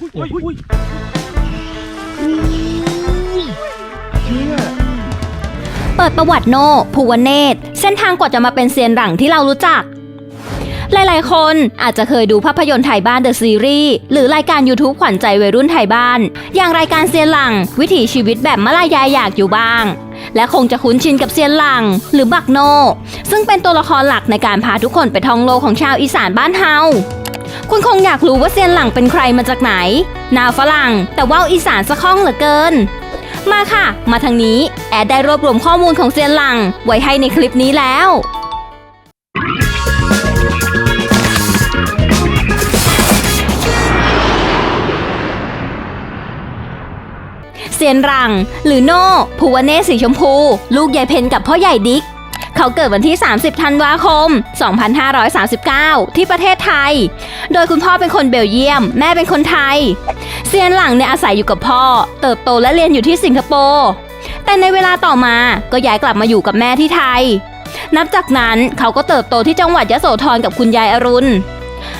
อุ้ยอุ้ยเปิดประวัติโนภูวเนตรเส้นทางกว่าจะมาเป็นเซียนหลังที่เรารู้จัก หลายๆ คนอาจจะเคยดูภาพยนตร์ไทยบ้านเดอะซีรีส์หรือรายการ YouTube ขวัญใจวัยรุ่นไทยบ้าน อย่างรายการเซียนหลัง วิถีชีวิตแบบมะลายายอยากอยู่บ้าง และคงจะคุ้นชินกับเซียนหลัง หรือบักโน ซึ่งเป็นตัวละครหลักในการพาทุกคนไปท่องโลกของชาวอีสานบ้านเฮา คุณคงอยากรู้ว่าเซียนหลังเป็นใครมาจากไหน นาฝรั่ง แต่ว่าวอีสานสะข้องเหลือเกิน มาค่ะ มาทางนี้ แอดได้รวบรวมข้อมูลของเซียนหลัง ไว้ให้ในคลิปนี้แล้วเซียนหลัง หรือโน่ภูวเนศสีชมพู ลูกยายเพนกับพ่อใหญ่ดิ๊ก เขาเกิดวันที่ 30 ธันวาคม 2539 ที่ประเทศไทย โดยคุณพ่อเป็นคนเบลเยียม แม่เป็นคนไทย เซียนหลังเนี่ยอาศัยอยู่กับพ่อ เติบโตและเรียนอยู่ที่สิงคโปร์ แต่ในเวลาต่อมาก็ย้ายกลับมาอยู่กับแม่ที่ไทย นับจากนั้นเขาก็เติบโตที่จังหวัดยะโสธรกับคุณยายอรุณ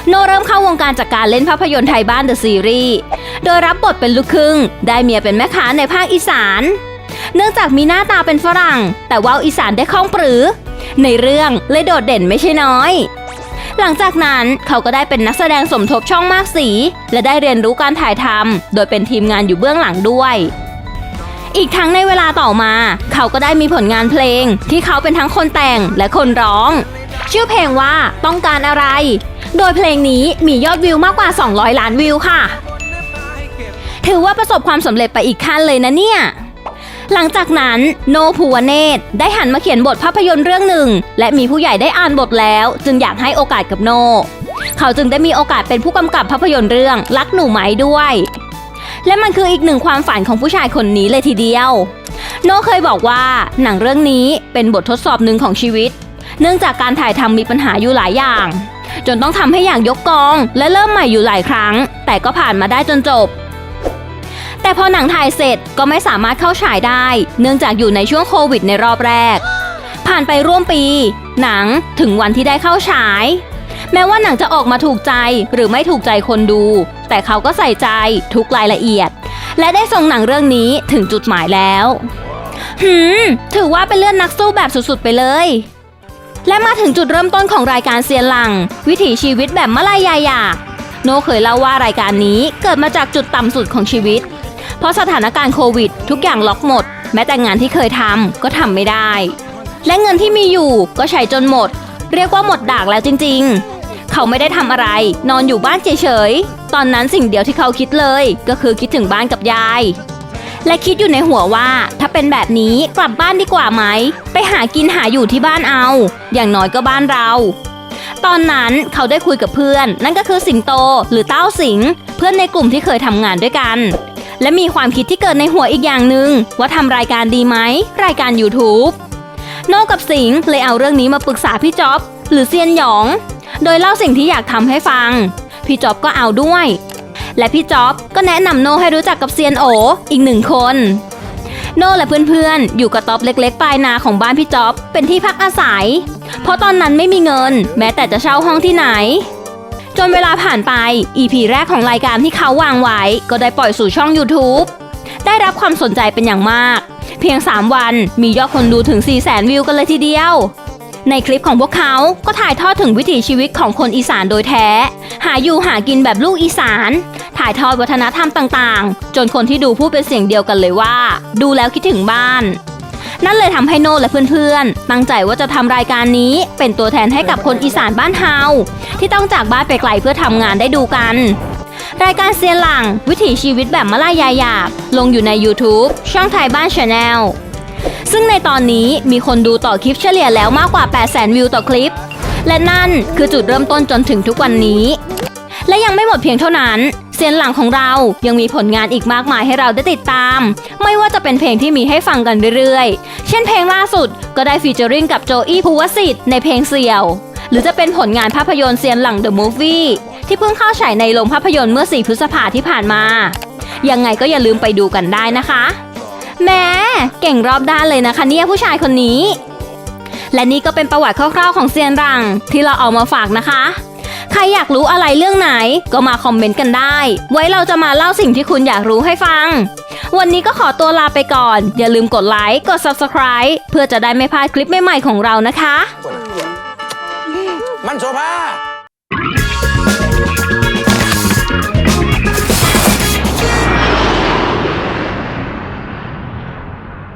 โนเริ่มเข้าวงการจากการเล่นภาพยนตร์ไทยบ้านเดอะซีรีส์ โดยรับบทเป็นลูกครึ่ง ได้เมียเป็นแม่ค้าในภาคอีสาน เนื่องจากมีหน้าตาเป็นฝรั่ง แต่ว่าวอีสานได้คล่องปรือ ในเรื่องเลยโดดเด่นไม่ใช่น้อย หลังจากนั้นเขาก็ได้เป็นนักแสดงสมทบช่องมากสี และได้เรียนรู้การถ่ายทำโดยเป็นทีมงานอยู่เบื้องหลังด้วยอีกทั้งในเวลาต่อมา เขาก็ได้มีผลงานเพลง ที่เขาเป็นทั้งคนแต่งและคนร้อง ชื่อเพลงว่าต้องการอะไร โดยเพลงนี้มียอดวิวมากกว่า 200 ล้านวิวค่ะ ถือว่าประสบความสำเร็จไปอีกขั้นเลยนะเนี่ย หลังจากนั้นโนภูวเนตได้หันมาเขียนบทภาพยนตร์เรื่องหนึ่ง และมีผู้ใหญ่ได้อ่านบทแล้ว จึงอยากให้โอกาสกับโน เขาจึงได้มีโอกาสเป็นผู้กำกับภาพยนตร์เรื่องรักหนูไหมด้วย และมันคืออีกหนึ่งความฝันของผู้ชายคนนี้เลยทีเดียว โนเคยบอกว่าหนังเรื่องนี้เป็นบททดสอบหนึ่งของชีวิต เนื่องจากการถ่ายทำมีปัญหาอยู่หลายอย่าง จนต้องทำให้อย่างยกกอง และเริ่มใหม่อยู่หลายครั้ง แต่ก็ผ่านมาได้จนจบ แต่พอหนังถ่ายเสร็จก็ไม่สามารถเข้าฉายได้ เนื่องจากอยู่ในช่วงโควิดในรอบแรก ผ่านไปร่วมปี หนังถึงวันที่ได้เข้าฉาย แม้ว่าหนังจะออกมาถูกใจหรือไม่ถูกใจคนดู แต่เขาก็ใส่ใจทุกรายละเอียด และได้ส่งหนังเรื่องนี้ถึงจุดหมายแล้วหืมถือว่าเป็นเลือดนักสู้แบบสุดๆไปเลย และมาถึงจุดเริ่มต้นของรายการเซียนหลัง วิถีชีวิตแบบมะลายายาโนเคยเล่าว่ารายการนี้เกิดมาจากจุดต่ำสุดของชีวิต เพราะสถานการณ์โควิด ทุกอย่างล็อกหมด แม้แต่งานที่เคยทำก็ทำไม่ได้ และเงินที่มีอยู่ก็ใช้จนหมด เรียกว่าหมดดากแล้วจริง ๆ เขาไม่ได้ทำอะไร นอนอยู่บ้านเฉยๆ ตอนนั้นสิ่งเดียวที่เขาคิดเลย ก็คือคิดถึงบ้านกับยาย และคิดอยู่ในหัวว่า ถ้าเป็นแบบนี้กลับบ้านดีกว่าไหม ไปหากินหาอยู่ที่บ้านเอา อย่างน้อยก็บ้านเราตอนนั้นเขาได้คุยกับเพื่อน นั่นก็คือสิงโตหรือเต้าสิง เพื่อนในกลุ่มที่เคยทำงานด้วยกัน และมีความคิดที่เกิดในหัวอีกอย่างหนึ่งว่าทำรายการดีไหม รายการ YouTube โนกับสิงห์เลยเอาเรื่องนี้มาปรึกษาพี่จ๊อบ หรือเซียนหยอง โดยเล่าสิ่งที่อยากทำให้ฟัง พี่จ๊อบก็เอาด้วย และพี่จ๊อบก็แนะนำโนให้รู้จักกับเซียนโออีกหนึ่งคน โนและเพื่อนๆ อยู่กับต๊อบเล็กๆปลายนาของบ้านพี่จ๊อบเป็นที่พักอาศัย เพราะตอนนั้นไม่มีเงิน แม้แต่จะเช่าห้องที่ไหน จนเวลาผ่านไป EP แรกของรายการที่เขาวางไว้ ก็ได้ปล่อยสู่ช่อง YouTube ได้รับความสนใจเป็นอย่างมาก เพียง 3 วันมียอดคนดูถึง 4 0 0 0 0 0วิวกันเลยทีเดียว ในคลิปของพวกเขาก็ถ่ายทอดถึงวิถีชีวิตของคนอีสานโดยแท้ หาอยู่หากินแบบลูกอีสาน ถ่ายทอดวัฒนธรรมต่างๆ จนคนที่ดูพูดเป็นเสียงเดียวกันเลยว่า ดูแล้วคิดถึงบ้าน นั่นเลยทำให้โน่และเพื่อนๆ ตั้งใจว่าจะทำรายการนี้เป็นตัวแทนให้กับคนอีสานบ้านเฮาที่ต้องจากบ้านไปไกลเพื่อทำงานได้ดูกัน รายการเซียนหลัง วิถีชีวิตแบบมะลายายากลงอยู่ใน YouTube ช่องไทยบ้านชาแนลซึ่งในตอนนี้มีคนดูต่อคลิปเฉลี่ยแล้วมากกว่า 800,000 วิวต่อคลิป และนั่นคือจุดเริ่มต้นจนถึงทุกวันนี้ และยังไม่หมดเพียงเท่านั้น ซียนหลังของเรายังมีผลงานอีกมากมายให้เราได้ติดตาม ไม่ว่าจะเป็นเพลงที่มีให้ฟังกันเรื่อยๆ เช่นเพลงล่าสุดก็ได้ฟีเจอริงกับโจอี้ภูวสิทธิ์ในเพลงเสี่ยว หรือจะเป็นผลงานภาพยนตร์เซียนหลัง The Movie ที่เพิ่งเข้าฉายในโรงภาพยนตร์เมื่อ 4 พฤษภาที่ผ่านมา ยังไงก็อย่าลืมไปดูกันได้นะคะ แม้เก่งรอบด้านเลยนะคะเนี่ยผู้ชายคนนี้ และนี่ก็เป็นประวัติคร่าวๆของเซียนหลังที่เราเอามาฝากนะคะ ใครอยากรู้อะไรเรื่องไหน ก็มาคอมเมนต์กันได้ ไว้เราจะมาเล่าสิ่งที่คุณอยากรู้ให้ฟัง วันนี้ก็ขอตัวลาไปก่อน อย่าลืมกดไลค์ กด Subscribe เพื่อจะได้ไม่พลาดคลิปใหม่ๆของเรานะคะ มันโซภา